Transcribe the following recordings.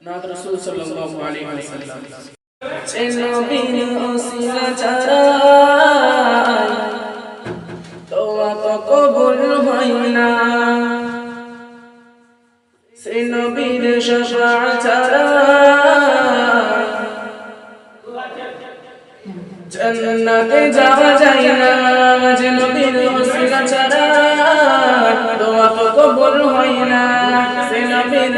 নাথ রাসূল সাল্লাল্লাহু আলাইহি ওয়াসাল্লাম সে নবীর ওসিলা ছাড়া দোয়া যাওয়া যায় না যে নবীর ছাড়া তো কবুল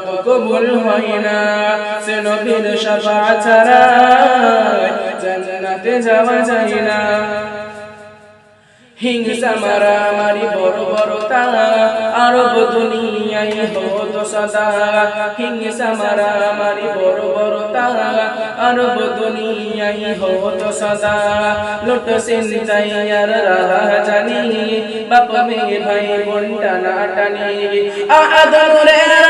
দোয়া তো কবুল হয় না সে নবীর শাফা ছাড়া জান্নাতে যাওয়া যায় না। হিংসা, মারামারি, বড় বড় তারা আরব দুনিয়ায় হতো সদা। হিংসা, মারামারি, বড় বড় তারা আরব দুনিয়ায় হতো সদা। লুট সিনতাই আর রাহা জানি বাপ, মেয়ে, ভাই, বোন, টানা টানি। পায়ের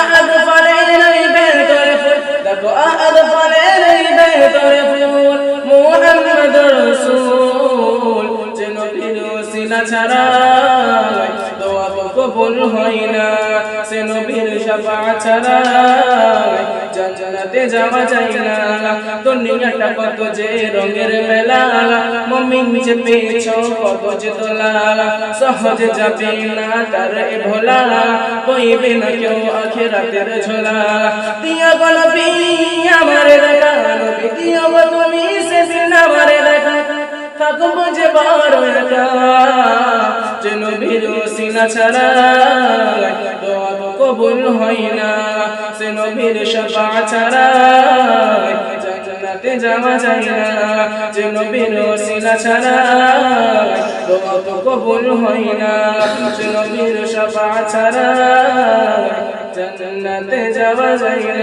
আহাদ ফলের ভেতরে ফুল। দেখো, আহাদ ফলের ভেতরে ফুল। মুহাম্মদ রাসূল, যে নবীর ওসিলা ছাড়া দোয়া কবুল হয় না। সে নবীর শাফাআত ছাড়া যাওয়া যায় না। দুনিয়াটা কত যে রঙের মেলা। মমিন যে পেছ কত যে দোলা সহজে না তার এ ভোলা। কইবে না কেউ আখেরাতের ঝোলা। দিয়া গল আমার দেখা, নবী দিয়া গো তুমি যে বড় একা যে নবীর সিনা ছাড়া। দোয়া কবুল হয় না। সে নবীর শফা ছাড়া জান্নাতে যাওয়া যায় না। যে নবীর সিনা ছাড়া দোয়া তো কবুল হয় না। যে নবীর শাফা ছাড়া জান্নাতে যাওয়া যায় না।